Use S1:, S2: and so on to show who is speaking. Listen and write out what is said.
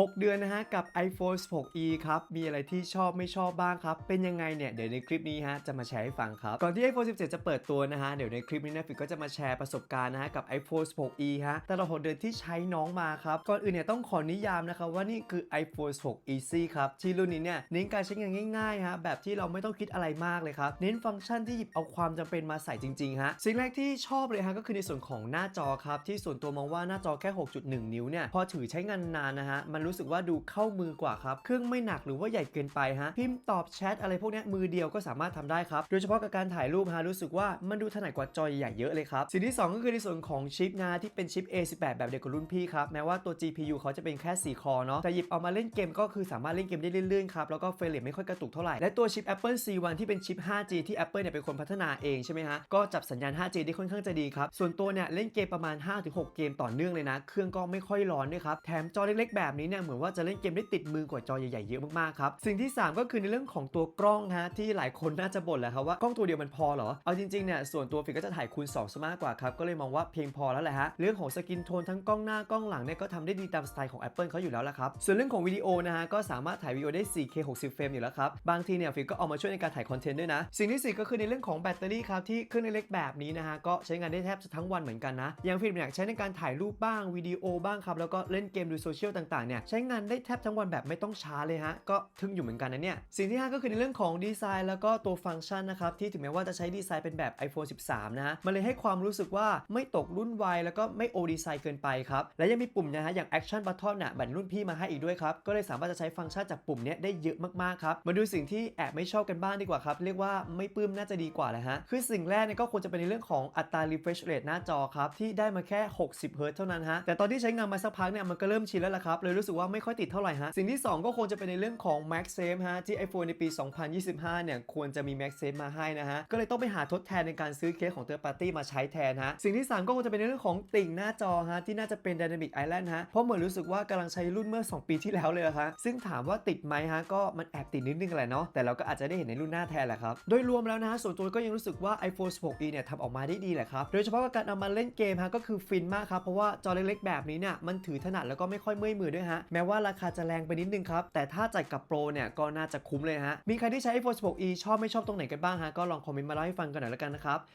S1: 6 เดือนนะฮะ กับ iPhone 16e ครับ มีอะไรที่ชอบไม่ชอบบ้างครับ เป็นยังไงเนี่ย เดี๋ยวในคลิปนี้ฮะ จะมาแชร์ให้ฟังครับ ก่อนที่ iPhone 17 จะเปิดตัวนะฮะ เดี๋ยวในคลิปนี้นะฟิกก็จะมาแชร์ประสบการณ์นะฮะ กับ iPhone 16e ฮะ แต่ลอด6เดือนที่ใช้น้องมาครับ ก่อนอื่นเนี่ยต้องขอนิยามนะครับว่านี่คือ iPhone 16 Easy ครับ ที่รุ่นนี้เนี่ยเน้นการใช้งานง่ายๆฮะ แบบที่เราไม่ต้องคิดอะไรมากเลยครับ เน้นฟังก์ชันที่หยิบเอาความจำเป็นมาใส่จริงๆฮะ สิ่งแรกที่ชอบเลยฮะก็คือในส่วนของหน้าจอครับที่ส่วนตัวมองว่าหน้าจอแค่ 6.1 นิ้วเนี่ยพอถือใช้งานนานนะฮะมันรู้สึกว่าดูเข้ามือกว่าครับ เครื่องไม่หนักหรือว่าใหญ่เกินไปฮะ พิมพ์ตอบแชทอะไรพวกนี้มือเดียวก็สามารถทำได้ครับ โดยเฉพาะกับการถ่ายรูปฮะรู้สึกว่ามันดูถนัดกว่าจอใหญ่เยอะเลยครับ สิ่งที่ 2 ก็คือในส่วนของชิปนะที่เป็นชิป A18 แบบเดียวกับรุ่นพี่ครับ แม้ว่าตัว GPU เขาจะเป็นแค่ 4 คอเนาะ แต่หยิบเอามาเล่นเกมก็คือสามารถเล่นเกมได้เรื่อยๆครับ แล้วก็เฟรมไม่ค่อยกระตุกเท่าไหร่ และตัวชิป Apple C1 ที่เป็นชิป 5G ที่ Apple เนี่ยเป็นคนพัฒนาเองใช่ไหมฮะ ก็จับสัญญาณ 5G ได้ค่อนข้างจะดีครับ ส่วนตัวเนี่ยเล่นเกมประมาณ 5-6 เกมต่อเนื่องเลยนะ เครื่องก็ไม่ค่อยร้อนด้วยครับ แถมจอเล็กๆแบบนี้เนี่ยเหมือนว่าจะเล่นเกมได้ติดมือกว่าจอใหญ่ๆเยอะมากๆครับสิ่งที่ 3 ก็คือในเรื่องของตัวกล้องฮะที่หลายคนน่าจะบ่นแหละครับว่ากล้องตัวเดียวมันพอเหรอเอาจริงๆเนี่ยส่วนตัวฟิกก็จะถ่ายคูณ2ซะมากกว่าครับก็เลยมองว่าเพียงพอแล้วแหละฮะเรื่องของสกินโทนทั้งกล้องหน้ากล้องหลังเนี่ยก็ทำได้ดีตามสไตล์ของ Apple เขาอยู่แล้วละครับส่วนเรื่องของวิดีโอนะฮะก็สามารถถ่ายวิดีโอได้ 4K 60เฟรมอยู่แล้วครับบางทีเนี่ยฟิกก็เอามาช่วยในการถ่ายคอนเทนต์ด้วยนะสิ่งที่สี่ก็คือในเรื่องของแบตเตอรี่ครับที่เครื่องเล็กแบบนี้นะฮะก็ใช้งานได้แทบจะทั้งวันเหมือนกันนะอย่างฟิล์มอยใช้ในการถ่ายรูปบ้างวิดีโอบ้างครับแล้วก็เล่นเกมดูโซเชียลต่างๆเนี่ยใช้งานได้แทบทั้งวันแบบไม่ต้องช้าเลยฮะ ก็ทึ่งอยู่เหมือนกันนะเนี่ย สิ่งที่ห้าก็คือในเรื่องของดีไซน์แล้วก็ตัวฟังก์ชันนะครับ ที่ถึงแม้ว่าจะใช้ดีไซน์เป็นแบบ iPhone 13 นะฮะ มันเลยให้ความรู้สึกว่าไม่ตกรุ่นไวแล้วก็ไม่โอดีไซน์เกินไปครับ และยังมีปุ่มนะฮะ อย่าง Action Button น่ะบัตรรุ่นพี่มาให้อีกด้วยครับ ก็เลยสามารถจะใช้ฟังก์ชันจากปุ่มเนี้ยได้เยอะมากๆครับ มาดูสิ่งที่แอบไม่ชอบกันบ้างดีกว่าครับ เรียกว่าไม่ปลื้มน่าจะดีกว่าแหละฮะ คือสิ่งแรกเนี่ยก็ควรจะเป็นในเรื่องของอัตรา refresh rate หน้าจอครับที่ได้มาแค่ 60 Hz เท่านั้นฮะแต่ตอนที่ใช้งานมาสักพักเนี่ยมันก็เริ่มชินแล้วล่ะครับเลยรู้สึกว่าไม่ค่อยติดเท่าไหร่ฮะ สิ่งที่ 2 ก็คงจะเป็นในเรื่องของ MagSafe ฮะ ที่ iPhone ในปี 2025 เนี่ย ควรจะมี MagSafe มาให้นะฮะ ก็เลยต้องไปหาทดแทนในการซื้อเคสของ third party มาใช้แทนฮะ สิ่งที่ 3 ก็คงจะเป็นในเรื่องของติ่งหน้าจอฮะ ที่น่าจะเป็น Dynamic Island ฮะ เพราะเหมือนรู้สึกว่ากำลังใช้รุ่นเมื่อ 2 ปีที่แล้วเลยอะฮะ ซึ่งถามว่าติดไหมฮะ ก็มันแอบติดนิดนึงแหละเนาะ แต่เราก็อาจจะได้เห็นในรุ่นหน้าแทนแหละครับ โดยรวมแล้วนะฮะส่วนตัวก็ยังรู้สึกว่า iPhone 16e เนี่ยทำออกมาได้ดีแหละครับ โดยเฉพาะกับการเอามาเล่นเกมฮะก็คือฟินมากครับเพราะว่าจอเล็กๆแบบนี้เนี่ยมันถือถนัดแล้วก็ไม่ค่อยเมื่อยมือด้วยฮะแม้ว่าราคาจะแรงไปนิดนึงครับ แต่ถ้าจ่ายกับโปรเนี่ยก็น่าจะคุ้มเลยฮะ มีใครที่ใช้ iPhone 16e ชอบไม่ชอบตรงไหนกันบ้างฮะ ก็ลองคอมเมนต์มาเล่าให้ฟังกันหน่อยละกันนะครับ